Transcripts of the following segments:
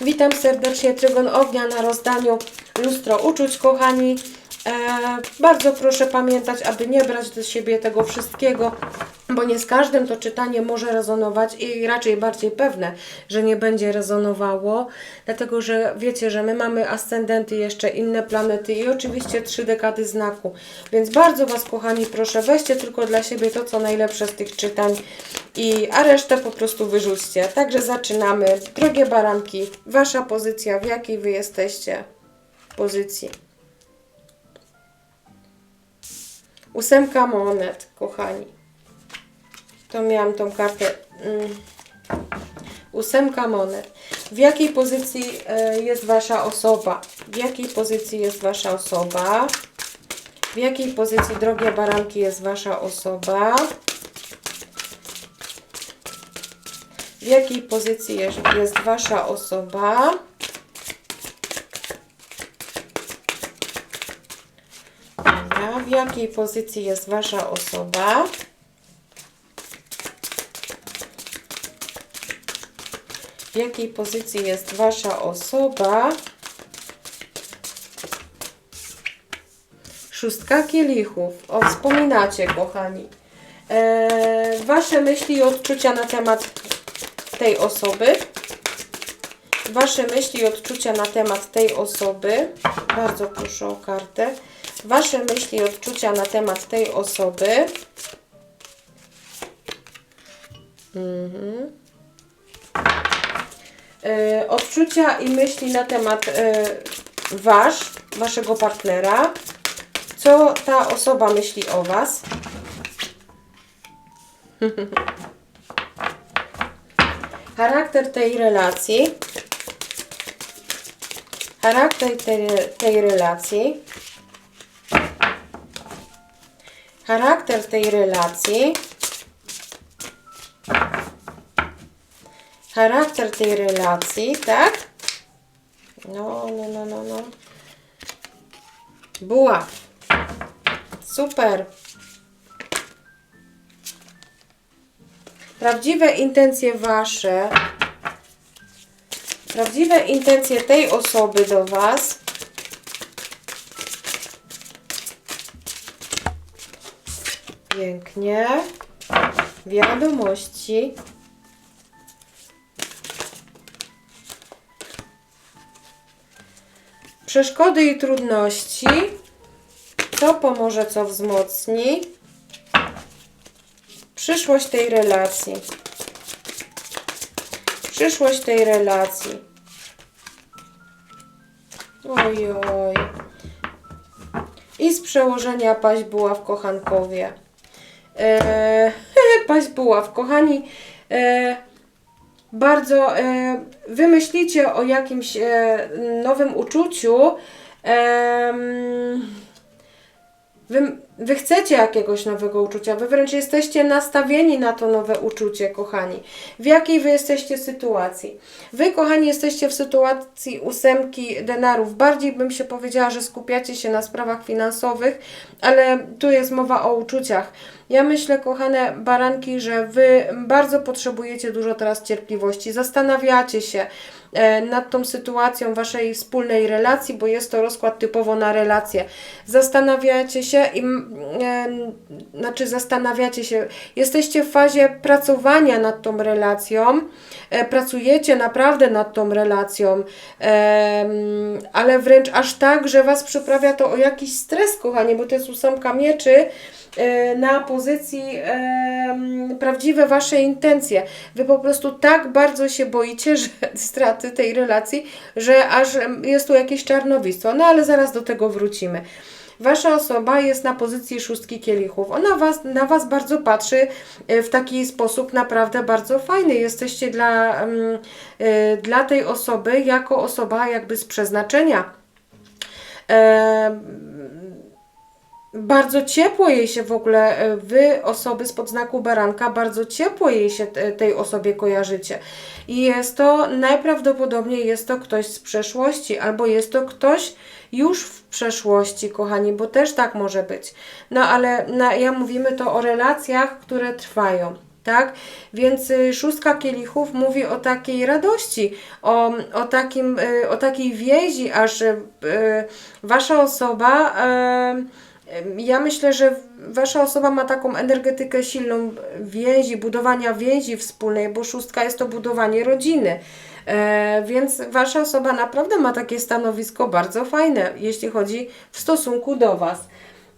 Witam serdecznie, Trygon Ognia na rozdaniu Lustro Uczuć, kochani. E, bardzo proszę pamiętać, aby nie brać do siebie tego wszystkiego, bo nie z każdym to czytanie może rezonować i raczej bardziej pewne, że nie będzie rezonowało, dlatego że wiecie, że my mamy ascendenty, jeszcze inne planety i oczywiście trzy dekady znaku. Więc bardzo Was, kochani, proszę, weźcie tylko dla siebie to, co najlepsze z tych czytań, i, a resztę po prostu wyrzućcie. Także zaczynamy. Drogie baranki, Wasza pozycja, w jakiej Wy jesteście pozycji? Ósemka monet, kochani. To miałam tą kartę. Mm. Ósemka monet. W jakiej pozycji e, jest Wasza osoba? W jakiej pozycji jest Wasza osoba? W jakiej pozycji, drogie baranki, jest Wasza osoba? W jakiej pozycji jest, jest Wasza osoba? W jakiej pozycji jest Wasza osoba? W jakiej pozycji jest Wasza osoba? Szóstka kielichów. O, wspominacie, kochani. E, wasze myśli i odczucia na temat tej osoby. Wasze myśli i odczucia na temat tej osoby. Bardzo proszę o kartę. Wasze myśli i odczucia na temat tej osoby. Mhm. E, odczucia i myśli na temat e, wasz, waszego partnera. Co ta osoba myśli o was? Charakter tej relacji. Charakter tej, tej relacji. Charakter tej relacji. Charakter tej relacji, tak? No, no, no, no, no. Buław. Super. Prawdziwe intencje Wasze, prawdziwe intencje tej osoby do Was. Pięknie. Wiadomości. Przeszkody i trudności. Co pomoże, co wzmocni. Przyszłość tej relacji. Przyszłość tej relacji. Oj, oj. I z przełożenia paść była w kochankowie. Eee, paść była w kochani. E, bardzo e, wymyślicie o jakimś e, nowym uczuciu. Wy, wy chcecie jakiegoś nowego uczucia, wy wręcz jesteście nastawieni na to nowe uczucie, kochani. W jakiej wy jesteście sytuacji? Wy, kochani, jesteście w sytuacji ósemki denarów. Bardziej bym się powiedziała, że skupiacie się na sprawach finansowych, ale tu jest mowa o uczuciach. Ja myślę, kochane baranki, że wy bardzo potrzebujecie dużo teraz cierpliwości. Zastanawiacie się, nad tą sytuacją waszej wspólnej relacji, bo jest to rozkład typowo na relacje. Zastanawiacie się i e, znaczy zastanawiacie się, jesteście w fazie pracowania nad tą relacją, e, pracujecie naprawdę nad tą relacją, e, ale wręcz aż tak, że was przyprawia to o jakiś stres, kochanie, bo to jest ósemka mieczy, e, na pozycji prawdziwe Wasze intencje. Wy po prostu tak bardzo się boicie że, straty tej relacji, że aż jest tu jakieś czarnowictwo. No ale zaraz do tego wrócimy. Wasza osoba jest na pozycji szóstki kielichów. Ona was, na Was bardzo patrzy e, w taki sposób naprawdę bardzo fajny. Jesteście dla, e, dla tej osoby jako osoba jakby z przeznaczenia. Bardzo ciepło jej się w ogóle, e, wy osoby spod znaku baranka, bardzo ciepło jej się te- tej osobie kojarzycie. I jest to, najprawdopodobniej jest to ktoś z przeszłości, albo jest to ktoś już w przeszłości, kochani, bo też tak może być. No ale na, ja mówimy to o relacjach, które trwają. tak? Więc y, szóstka kielichów mówi o takiej radości, o, o, takim, y, o takiej więzi, aż y, wasza osoba, ja myślę, że wasza osoba ma taką energetykę silną więzi, budowania więzi wspólnej, bo szóstka jest to budowanie rodziny. E, więc wasza osoba naprawdę ma takie stanowisko bardzo fajne, jeśli chodzi w stosunku do was.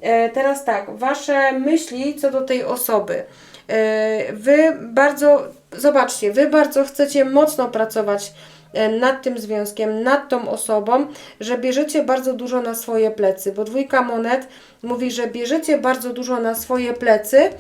E, teraz tak, wasze myśli co do tej osoby. E, Wy bardzo, zobaczcie, wy bardzo chcecie mocno pracować nad tym związkiem, nad tą osobą, że bierzecie bardzo dużo na swoje plecy, bo dwójka monet mówi, że bierzecie bardzo dużo na swoje plecy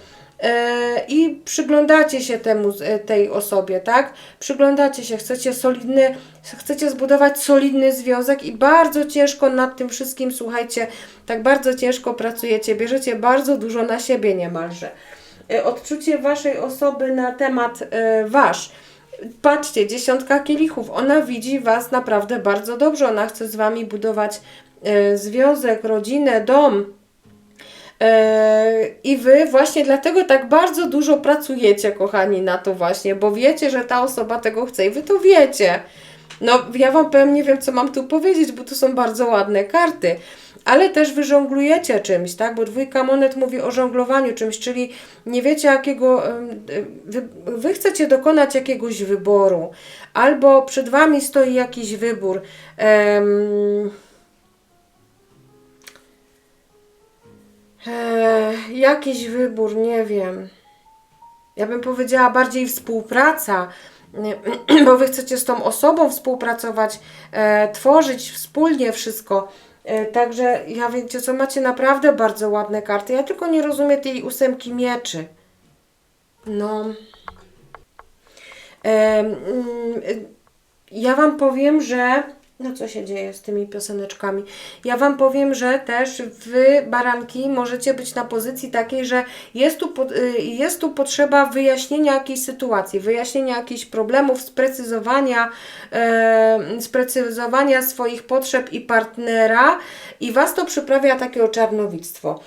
e, i przyglądacie się temu, e, tej osobie, tak? Przyglądacie się, chcecie solidny, chcecie zbudować solidny związek i bardzo ciężko nad tym wszystkim, słuchajcie, tak bardzo ciężko pracujecie, bierzecie bardzo dużo na siebie niemalże e, odczucie waszej osoby na temat e, wasz. Patrzcie, dziesiątka kielichów, ona widzi was naprawdę bardzo dobrze, ona chce z wami budować e, związek, rodzinę, dom. E, I wy właśnie dlatego tak bardzo dużo pracujecie, kochani, na to właśnie, bo wiecie, że ta osoba tego chce i wy to wiecie. No, ja wam powiem, nie wiem, co mam tu powiedzieć, bo to są bardzo ładne karty. Ale też wy żonglujecie czymś, tak? Bo dwójka monet mówi o żonglowaniu czymś, czyli nie wiecie jakiego. Wy, wy chcecie dokonać jakiegoś wyboru, albo przed wami stoi jakiś wybór. Em, e, jakiś wybór, nie wiem. Ja bym powiedziała bardziej współpraca, bo wy chcecie z tą osobą współpracować, e, tworzyć wspólnie wszystko. E, także ja wiecie co, macie naprawdę bardzo ładne karty. Ja tylko nie rozumiem tej ósemki mieczy. No. Mm, ja Wam powiem, że. No co się dzieje z tymi pioseneczkami? Ja Wam powiem, że też Wy, baranki, możecie być na pozycji takiej, że jest tu, y, jest tu potrzeba wyjaśnienia jakiejś sytuacji, wyjaśnienia jakichś problemów, sprecyzowania, sprecyzowania swoich potrzeb i partnera i Was to przyprawia takie oczarnowictwo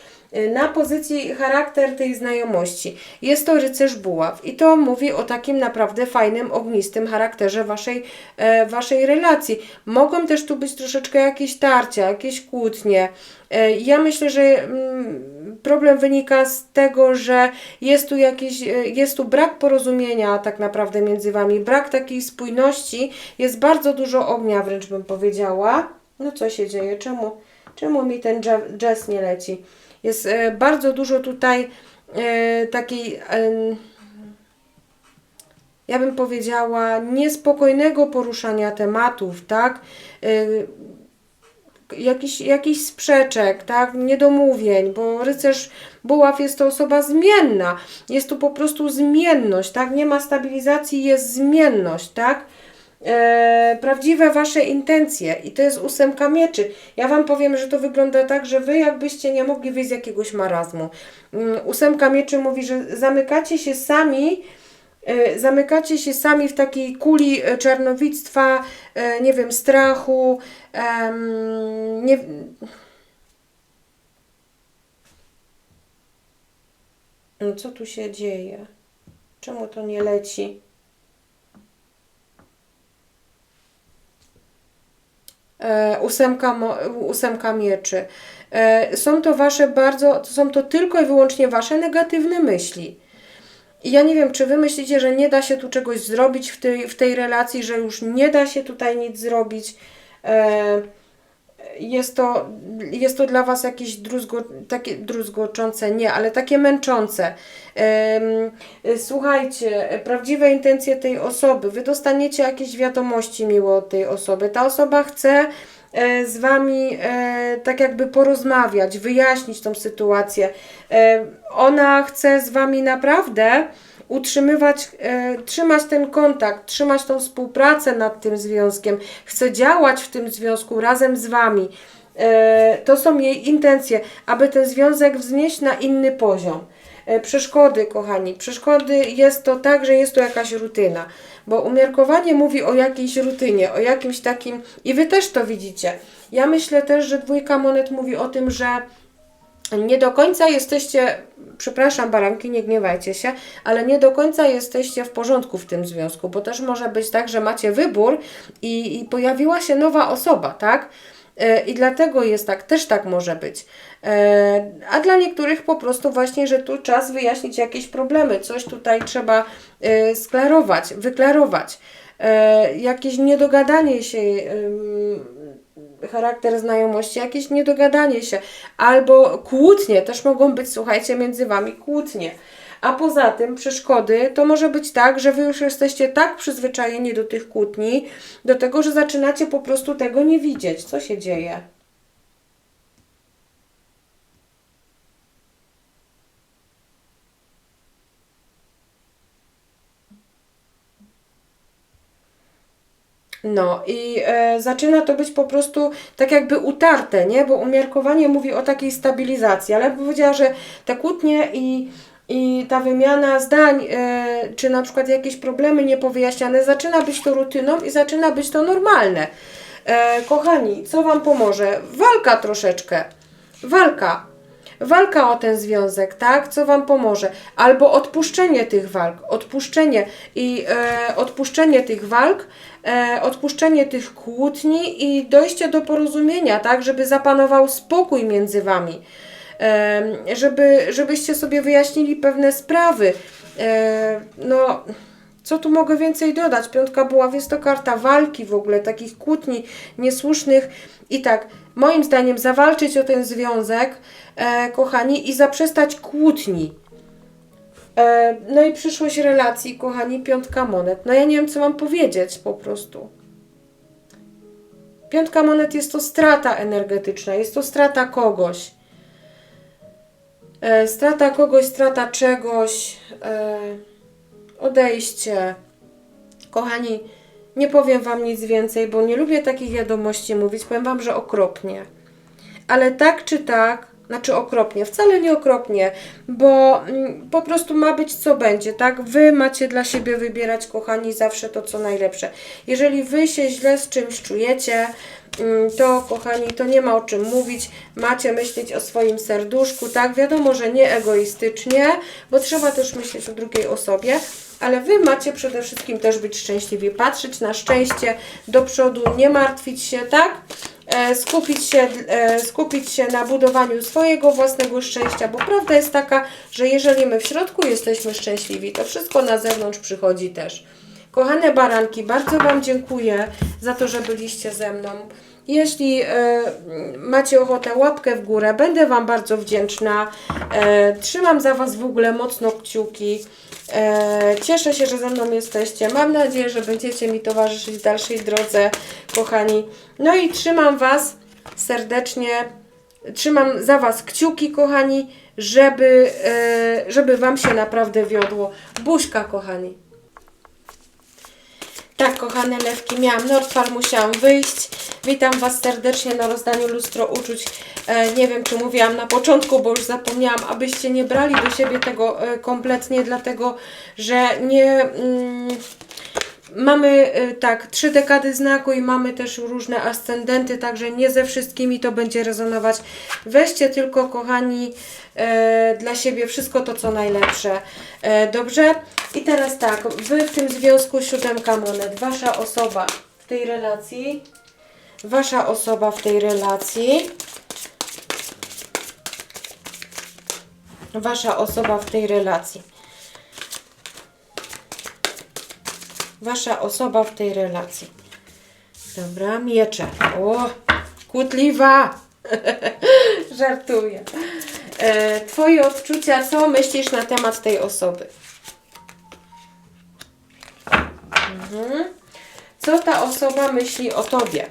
na pozycji charakter tej znajomości. Jest to rycerz buław i to mówi o takim naprawdę fajnym, ognistym charakterze waszej, e, waszej relacji. Mogą też tu być troszeczkę jakieś tarcia, jakieś kłótnie. E, ja myślę, że mm, problem wynika z tego, że jest tu jakiś, e, jest tu brak porozumienia tak naprawdę między wami, brak takiej spójności, jest bardzo dużo ognia wręcz bym powiedziała. No co się dzieje? Czemu, czemu mi ten jazz nie leci? Jest e, bardzo dużo tutaj e, takiej, e, ja bym powiedziała, niespokojnego poruszania tematów, tak? Jakiś, jakiś sprzeczek, tak? Niedomówień, bo rycerz buław jest to osoba zmienna. Jest tu po prostu zmienność, tak? Nie ma stabilizacji, jest zmienność, tak? E, prawdziwe Wasze intencje i to jest ósemka mieczy. Ja Wam powiem, że to wygląda tak, że Wy jakbyście nie mogli wyjść z jakiegoś marazmu. Mm, Ósemka mieczy mówi, że zamykacie się sami, e, zamykacie się sami w takiej kuli e, czarnowictwa, e, nie wiem, strachu, nie No co tu się dzieje? Czemu to nie leci? Ósemka, mo- ósemka mieczy. E, są to wasze bardzo, są to tylko i wyłącznie wasze negatywne myśli. I ja nie wiem, czy wy myślicie, że nie da się tu czegoś zrobić w tej, w tej relacji, że już nie da się tutaj nic zrobić. E, jest to, jest to dla Was jakieś druzgo, takie druzgoczące, nie, ale takie męczące. Słuchajcie, prawdziwe intencje tej osoby, Wy dostaniecie jakieś wiadomości miłe od tej osoby. Ta osoba chce e, z Wami e, tak jakby porozmawiać, wyjaśnić tą sytuację. E, ona chce z Wami naprawdę utrzymywać, e, trzymać ten kontakt, trzymać tą współpracę nad tym związkiem, chce działać w tym związku razem z Wami. E, to są jej intencje, aby ten związek wznieść na inny poziom. E, Przeszkody, kochani, przeszkody jest to tak, że jest to jakaś rutyna, bo umiarkowanie mówi o jakiejś rutynie, o jakimś takim, i Wy też to widzicie. Ja myślę też, że dwójka monet mówi o tym, że nie do końca jesteście, przepraszam baranki, nie gniewajcie się, ale nie do końca jesteście w porządku w tym związku, bo też może być tak, że macie wybór i, i pojawiła się nowa osoba, tak? E, I dlatego jest tak, też tak może być. E, A dla niektórych po prostu właśnie, że tu czas wyjaśnić jakieś problemy, coś tutaj trzeba e, sklarować, wyklarować. Jakieś niedogadanie się, charakter znajomości, jakieś niedogadanie się, albo kłótnie, też mogą być, słuchajcie, między Wami kłótnie. A poza tym przeszkody to może być tak, że Wy już jesteście tak przyzwyczajeni do tych kłótni, do tego, że zaczynacie po prostu tego nie widzieć. Co się dzieje? No i e, zaczyna to być po prostu tak jakby utarte, nie? Bo umiarkowanie mówi o takiej stabilizacji, ale bym powiedziała, że te kłótnie i, i ta wymiana zdań, e, czy na przykład jakieś problemy niepowyjaśniane, zaczyna być to rutyną i zaczyna być to normalne. E, kochani, co Wam pomoże? Walka troszeczkę. Walka. Walka o ten związek, tak? Co Wam pomoże? Albo odpuszczenie tych walk, odpuszczenie i e, odpuszczenie tych walk, odpuszczenie tych kłótni i dojście do porozumienia, tak? Żeby zapanował spokój między Wami, e, żeby, żebyście sobie wyjaśnili pewne sprawy. E, no, co tu mogę więcej dodać? Piątka buław jest to karta walki w ogóle, takich kłótni niesłusznych. I tak, moim zdaniem, zawalczyć o ten związek, e, kochani, i zaprzestać kłótni. E, no i przyszłość relacji, kochani, piątka monet. No ja nie wiem, co mam powiedzieć po prostu. Piątka monet jest to strata energetyczna, jest to strata kogoś. E, strata kogoś, strata czegoś, e, odejście. Kochani, nie powiem Wam nic więcej, bo nie lubię takich wiadomości mówić. Powiem Wam, że okropnie. Ale tak czy tak, znaczy okropnie, wcale nie okropnie, bo mm, po prostu ma być co będzie, tak? Wy macie dla siebie wybierać, kochani, zawsze to co najlepsze. Jeżeli Wy się źle z czymś czujecie, mm, to kochani, to nie ma o czym mówić. Macie myśleć o swoim serduszku, tak? Wiadomo, że nie egoistycznie, bo trzeba też myśleć o drugiej osobie, ale Wy macie przede wszystkim też być szczęśliwi, patrzeć na szczęście do przodu, nie martwić się, tak? E, skupić się, e, skupić się na budowaniu swojego własnego szczęścia, bo prawda jest taka, że jeżeli my w środku jesteśmy szczęśliwi, to wszystko na zewnątrz przychodzi też. Kochane baranki, bardzo Wam dziękuję za to, że byliście ze mną. Jeśli e, macie ochotę, łapkę w górę, będę Wam bardzo wdzięczna. E, trzymam za Was w ogóle mocno kciuki. E, cieszę się, że ze mną jesteście. Mam nadzieję, że będziecie mi towarzyszyć w dalszej drodze, kochani. No i trzymam Was serdecznie. Trzymam za Was kciuki, kochani, żeby, żeby Wam się naprawdę wiodło. Buźka, kochani. Tak, kochane lewki, miałam Nordfal, musiałam wyjść. Witam Was serdecznie na rozdaniu Lustro Uczuć. E, nie wiem, czy mówiłam na początku, bo już zapomniałam, abyście nie brali do siebie tego e, kompletnie, dlatego że nie... Mm, Mamy e, tak, trzy dekady znaku i mamy też różne ascendenty, także nie ze wszystkimi to będzie rezonować. Weźcie tylko, kochani, e, dla siebie wszystko to, co najlepsze. E, dobrze? I teraz tak, Wy w tym związku siódemka monet, Wasza osoba w tej relacji, Wasza osoba w tej relacji, Wasza osoba w tej relacji. Wasza osoba w tej relacji. Dobra, miecze. O, kłótliwa. Żartuję. E, twoje odczucia, co myślisz na temat tej osoby? Mhm. Co ta osoba myśli o tobie?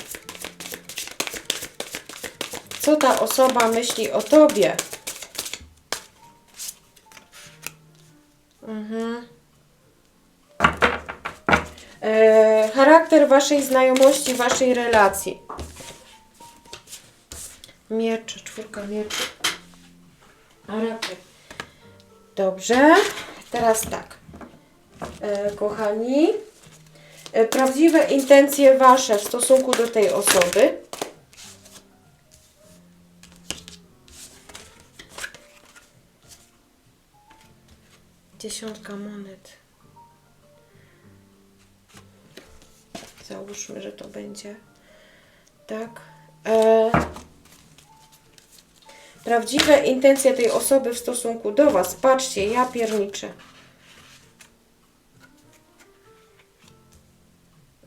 Co ta osoba myśli o tobie? Mhm. E, charakter Waszej znajomości, Waszej relacji. Miecz, czwórka mieczy. Charakter. Dobrze. Teraz tak. E, kochani, e, prawdziwe intencje Wasze w stosunku do tej osoby. Dziesiątka monet. Załóżmy, że to będzie tak. E, prawdziwe intencje tej osoby w stosunku do Was. Patrzcie, ja pierniczę.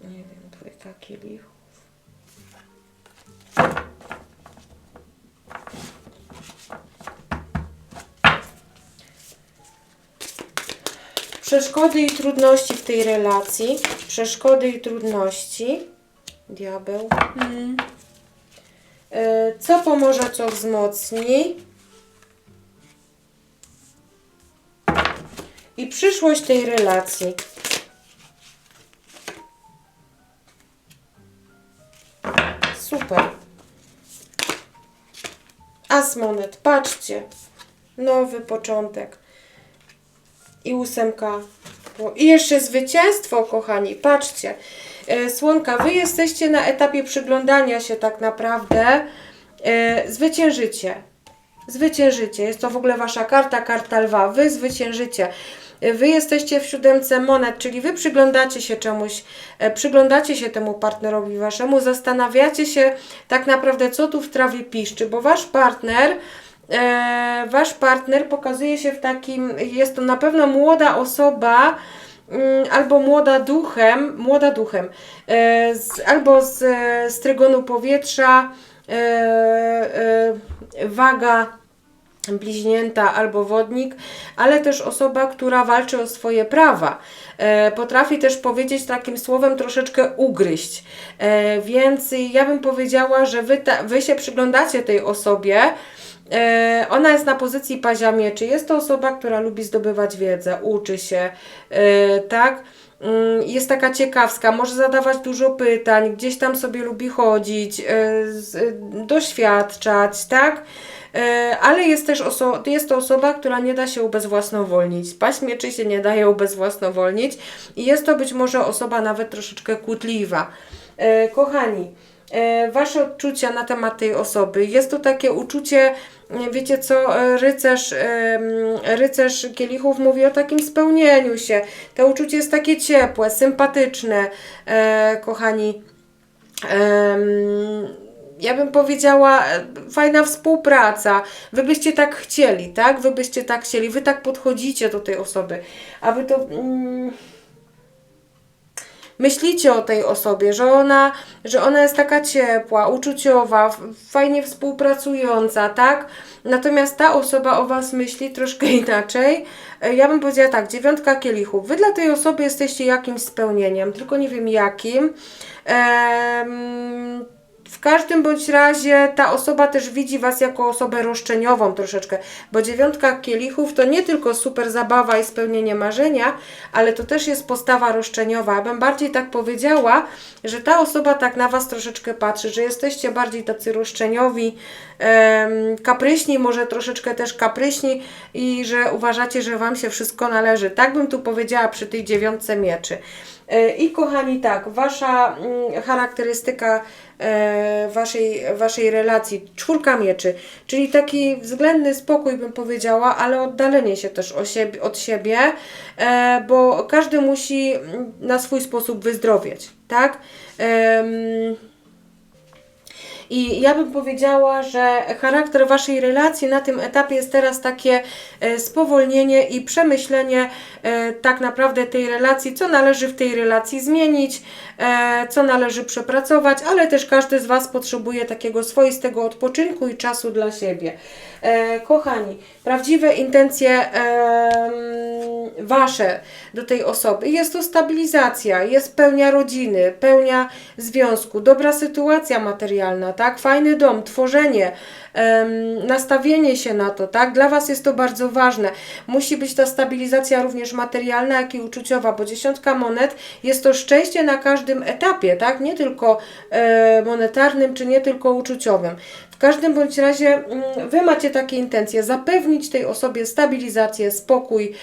Nie wiem, dwójka kielichów. Przeszkody i trudności w tej relacji. Przeszkody i trudności. Diabeł. E, Co pomoże, co wzmocni. I przyszłość tej relacji. Super. As monet, patrzcie. Nowy początek. I ósemka. I jeszcze zwycięstwo, kochani. Patrzcie. E, Słonka, wy jesteście na etapie przyglądania się tak naprawdę. E, Zwyciężycie. Zwyciężycie. Jest to w ogóle wasza karta, karta lwa. Wy zwyciężycie. E, Wy jesteście w siódemce monet, czyli wy przyglądacie się czemuś, przyglądacie się temu partnerowi waszemu, zastanawiacie się tak naprawdę, co tu w trawie piszczy, bo wasz partner wasz partner pokazuje się w takim, jest to na pewno młoda osoba, mm, albo młoda duchem, młoda duchem, e, z, albo z, e, z trygonu powietrza, e, e, waga bliźnięta albo wodnik, ale też osoba, która walczy o swoje prawa. E, potrafi też powiedzieć takim słowem troszeczkę ugryźć. E, więc ja bym powiedziała, że wy, ta, wy się przyglądacie tej osobie. E, ona jest na pozycji pazia mieczy. Jest to osoba, która lubi zdobywać wiedzę, uczy się, e, tak? Mm, Jest taka ciekawska, może zadawać dużo pytań, gdzieś tam sobie lubi chodzić, e, doświadczać, tak? Ale jest też oso- jest to osoba, która nie da się ubezwłasnowolnić. Paść mieczy się nie daje ubezwłasnowolnić i jest to być może osoba nawet troszeczkę kłótliwa. Kochani, Wasze odczucia na temat tej osoby. Jest to takie uczucie, nie wiecie co, e, rycerz, rycerz kielichów mówi o takim spełnieniu się. To uczucie jest takie ciepłe, sympatyczne, e, kochani. Ja bym powiedziała, e, fajna współpraca. Wy byście tak chcieli, tak? Wy byście tak chcieli, wy tak podchodzicie do tej osoby, a wy to. Mm, myślicie o tej osobie, że ona, że ona jest taka ciepła, uczuciowa, fajnie współpracująca, tak? Natomiast ta osoba o Was myśli troszkę inaczej. E, Ja bym powiedziała tak, dziewiątka kielichów. Wy dla tej osoby jesteście jakimś spełnieniem, tylko nie wiem jakim. Em, w każdym bądź razie ta osoba też widzi Was jako osobę roszczeniową troszeczkę, bo dziewiątka kielichów to nie tylko super zabawa i spełnienie marzenia, ale to też jest postawa roszczeniowa. Bym bardziej tak powiedziała, że ta osoba tak na Was troszeczkę patrzy, że jesteście bardziej tacy roszczeniowi, kapryśni, może troszeczkę też kapryśni i że uważacie, że Wam się wszystko należy. Tak bym tu powiedziała przy tej dziewiątce mieczy. E, I kochani, tak, wasza mm, charakterystyka waszej, waszej relacji, czwórka mieczy, czyli taki względny spokój bym powiedziała, ale oddalenie się też siebie, od siebie, e, bo każdy musi mm, na swój sposób wyzdrowieć, tak? I ja bym powiedziała, że charakter Waszej relacji na tym etapie jest teraz takie e, spowolnienie i przemyślenie e, tak naprawdę tej relacji, co należy w tej relacji zmienić, e, co należy przepracować, ale też każdy z Was potrzebuje takiego swoistego odpoczynku i czasu dla siebie. Kochani, prawdziwe intencje em, Wasze do tej osoby jest to stabilizacja, jest pełnia rodziny, pełnia związku, dobra sytuacja materialna, tak? Fajny dom, tworzenie, nastawienie się na to, tak? Dla Was jest to bardzo ważne. Musi być ta stabilizacja również materialna, jak i uczuciowa, bo dziesiątka monet jest to szczęście na każdym etapie, tak? Nie tylko e, monetarnym, czy nie tylko uczuciowym. Każdym bądź razie mm, Wy macie takie intencje, zapewnić tej osobie stabilizację, spokój,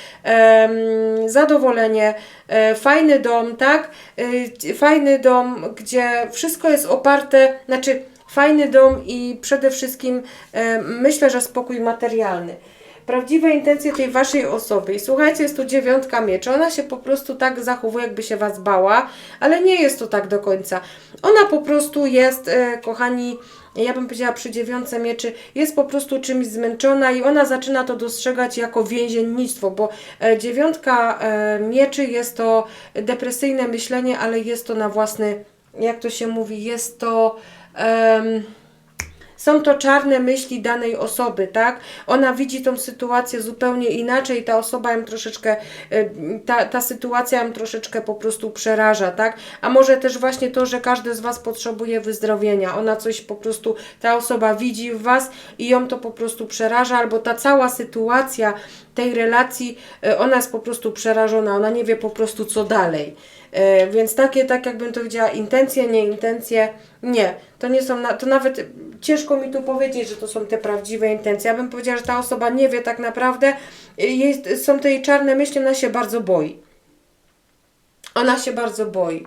zadowolenie, e, fajny dom, tak? E, fajny dom, gdzie wszystko jest oparte, znaczy fajny dom i przede wszystkim e, myślę, że spokój materialny. prawdziwe intencje tej waszej osoby. I słuchajcie, jest tu dziewiątka mieczy. Ona się po prostu tak zachowuje, jakby się was bała, ale nie jest to tak do końca. Ona po prostu jest, kochani, ja bym powiedziała przy dziewiątce mieczy, jest po prostu czymś zmęczona i ona zaczyna to dostrzegać jako więziennictwo, bo e, dziewiątka e, mieczy jest to depresyjne myślenie, ale jest to na własny, jak to się mówi, jest to. em, są to czarne myśli danej osoby, tak? Ona widzi tą sytuację zupełnie inaczej, ta osoba ją troszeczkę, y, ta, ta sytuacja ją troszeczkę po prostu przeraża, tak? A może też właśnie to, że każdy z Was potrzebuje wyzdrowienia. Ona coś po prostu, ta osoba widzi w Was i ją to po prostu przeraża, albo ta cała sytuacja tej relacji, y, ona jest po prostu przerażona, ona nie wie po prostu co dalej. E, Więc takie, tak jakbym to widziała, intencje, nie intencje, nie. To nie są, na, to nawet ciężko mi tu powiedzieć, że to są te prawdziwe intencje. Ja bym powiedziała, że ta osoba nie wie tak naprawdę, y, jest, są te jej czarne myśli, ona się bardzo boi. Ona się bardzo boi.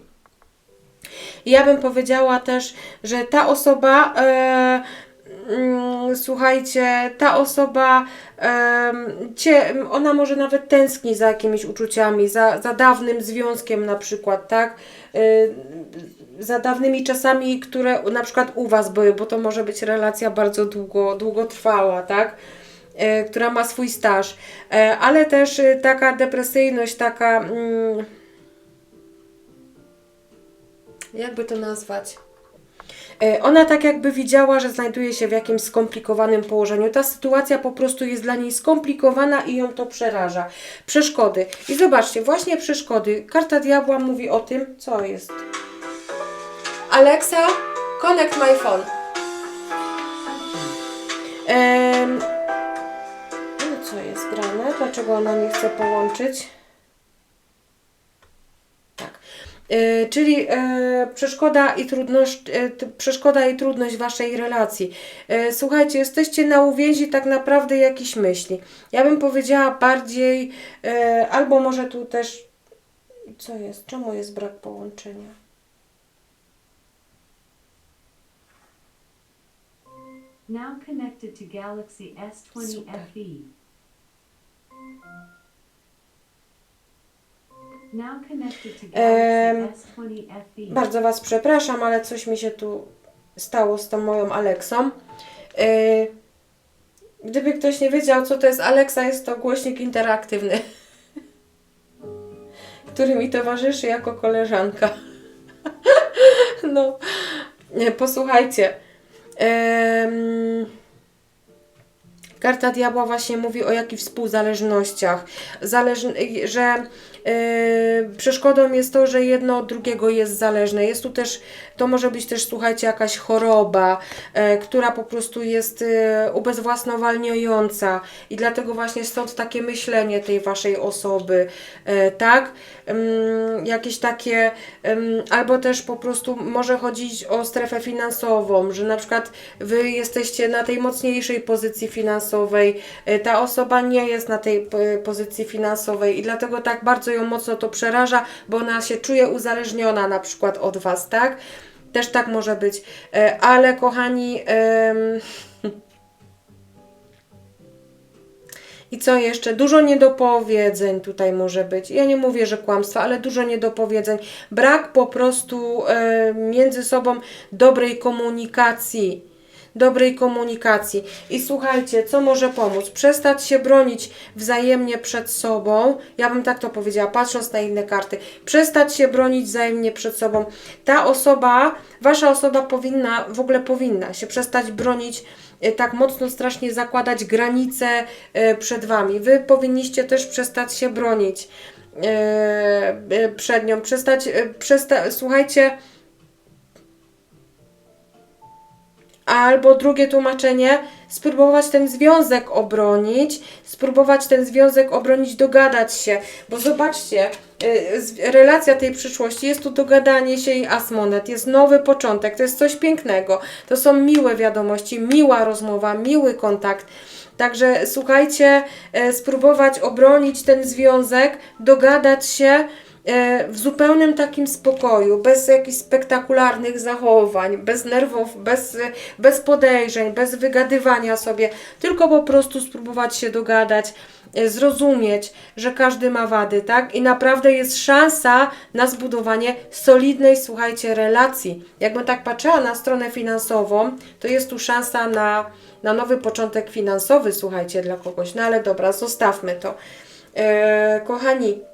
Ja bym powiedziała też, że ta osoba, e, mm, słuchajcie, ta osoba, em, cię, ona może nawet tęskni za jakimiś uczuciami, za, za dawnym związkiem na przykład, tak? Y, za dawnymi czasami, które na przykład u Was były, bo to może być relacja bardzo długo, długotrwała, tak? E, która ma swój staż, E, ale też y, taka depresyjność, taka. Mm, jakby to nazwać? E, Ona tak jakby widziała, że znajduje się w jakimś skomplikowanym położeniu. Ta sytuacja po prostu jest dla niej skomplikowana i ją to przeraża. Przeszkody. I zobaczcie, właśnie przeszkody. Karta diabła mówi o tym, co jest. Alexa, connect my phone. Em, no co jest grane? Dlaczego ona nie chce połączyć? Tak. E, czyli e, przeszkoda i trudność, e, przeszkoda i trudność waszej relacji. E, słuchajcie, jesteście na uwięzi tak naprawdę jakichś myśli. Ja bym powiedziała bardziej, e, albo może tu też. Co jest? Czemu jest brak połączenia? Now connected to Galaxy S20 Super. FE. Now connected to Galaxy S20 FE. Bardzo Was przepraszam, ale coś mi się tu stało z tą moją Aleksą. Yy, gdyby ktoś nie wiedział, co to jest Alexa, jest to głośnik interaktywny, który mi towarzyszy jako koleżanka. no, nie, posłuchajcie. Em, Karta diabła właśnie mówi o jakichś współzależnościach, Zależ... że e, przeszkodą jest to, że jedno od drugiego jest zależne. Jest tu też, to może być też, słuchajcie, jakaś choroba, e, która po prostu jest e, ubezwłasnowalniająca i dlatego właśnie stąd takie myślenie tej waszej osoby, e, tak? Ym, jakieś takie, ym, albo też po prostu może chodzić o strefę finansową, że na przykład wy jesteście na tej mocniejszej pozycji finansowej, ta osoba nie jest na tej pozycji finansowej i dlatego tak bardzo ją mocno to przeraża, bo ona się czuje uzależniona na przykład od was, tak? Też tak może być, Y, ale kochani, I co jeszcze? Dużo niedopowiedzeń tutaj może być. Ja nie mówię, że kłamstwa, ale dużo niedopowiedzeń. Brak po prostu e, między sobą dobrej komunikacji. Dobrej komunikacji. I słuchajcie, co może pomóc? Przestać się bronić wzajemnie przed sobą. Ja bym tak to powiedziała, patrząc na inne karty. Przestać się bronić wzajemnie przed sobą. Ta osoba, wasza osoba powinna, w ogóle powinna się przestać bronić e, tak mocno, strasznie zakładać granice e, przed wami. Wy powinniście też przestać się bronić e, przed nią. Przestać, przesta- słuchajcie, Albo drugie tłumaczenie, spróbować ten związek obronić, spróbować ten związek obronić, dogadać się, bo zobaczcie, y, relacja tej przyszłości jest tu dogadanie się i asmonet, jest nowy początek, to jest coś pięknego, to są miłe wiadomości, miła rozmowa, miły kontakt. Także słuchajcie, e, spróbować obronić ten związek, dogadać się, w zupełnym takim spokoju, bez jakichś spektakularnych zachowań, bez nerwów, bez, e, bez podejrzeń, bez wygadywania sobie, tylko po prostu spróbować się dogadać, e, zrozumieć, że każdy ma wady, tak? I naprawdę jest szansa na zbudowanie solidnej, słuchajcie, relacji. Jakbym tak patrzyła na stronę finansową, to jest tu szansa na, na nowy początek finansowy, słuchajcie, dla kogoś. No ale dobra, zostawmy to. E, kochani,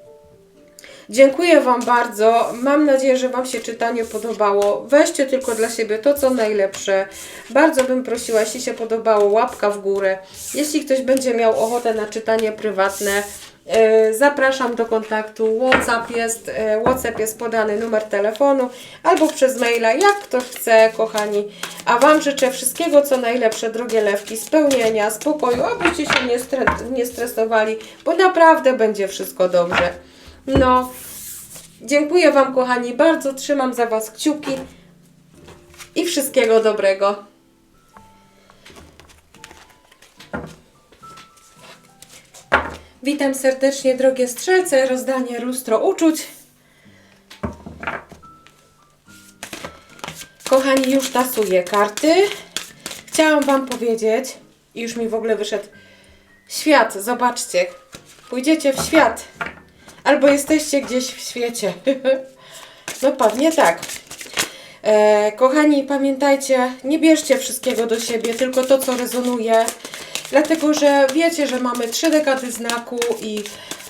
Dziękuję Wam bardzo. Mam nadzieję, że Wam się czytanie podobało. Weźcie tylko dla siebie to, co najlepsze. Bardzo bym prosiła, jeśli się podobało, łapka w górę. Jeśli ktoś będzie miał ochotę na czytanie prywatne, e, zapraszam do kontaktu. WhatsApp jest, e, WhatsApp jest podany numer telefonu albo przez maila, jak kto chce, kochani. A Wam życzę wszystkiego, co najlepsze, drogie lewki, spełnienia, spokoju, abyście się nie, nie stresowali, bo naprawdę będzie wszystko dobrze. No, dziękuję Wam, kochani, bardzo. Trzymam za Was kciuki i wszystkiego dobrego. Witam serdecznie, drogie strzelce. Rozdanie lustro uczuć. Kochani, już tasuję karty. Chciałam Wam powiedzieć, i już mi w ogóle wyszedł świat. Zobaczcie, pójdziecie w świat. Albo jesteście gdzieś w świecie. no pewnie tak. E, kochani, pamiętajcie, nie bierzcie wszystkiego do siebie, tylko to, co rezonuje. Dlatego, że wiecie, że mamy trzy dekady znaku i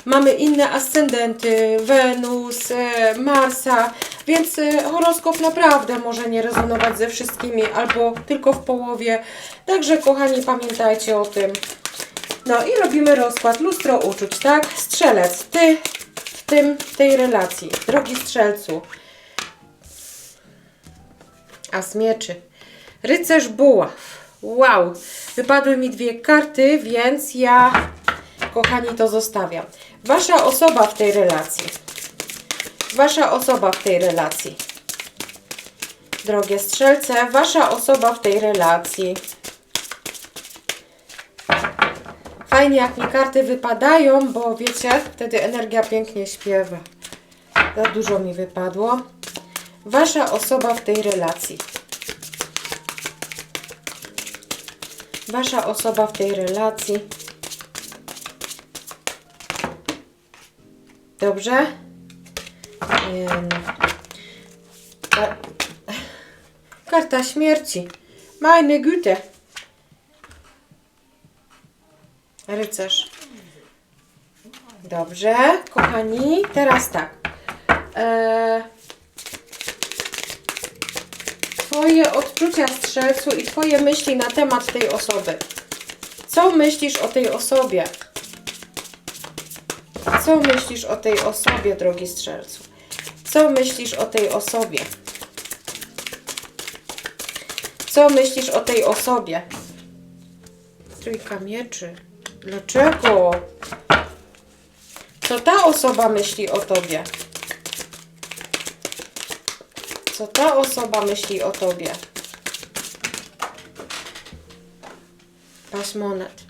mamy inne ascendenty, Wenus, e, Marsa, więc e, horoskop naprawdę może nie rezonować ze wszystkimi albo tylko w połowie. Także, kochani, pamiętajcie o tym. No i robimy rozkład lustro uczuć, tak? Strzelec, ty tym, w tej relacji, drogi strzelcu. As mieczy. Rycerz buław. Wow. Wypadły mi dwie karty, więc ja, kochani, to zostawiam. Wasza osoba w tej relacji. Wasza osoba w tej relacji. Drogie strzelce, wasza osoba w tej relacji. Fajnie jak mi karty wypadają, bo wiecie, wtedy energia pięknie śpiewa. Za dużo mi wypadło. Wasza osoba w tej relacji. Wasza osoba w tej relacji. Dobrze? Karta śmierci. Meine Güte. Rycerz. Dobrze, kochani. Teraz tak. Eee, twoje odczucia strzelcu i Twoje myśli na temat tej osoby. Co myślisz o tej osobie? Co myślisz o tej osobie, drogi strzelcu? Co myślisz o tej osobie? Co myślisz o tej osobie? Trójka mieczy. Dlaczego? Co ta osoba myśli o tobie? Co ta osoba myśli o tobie? Paś monet.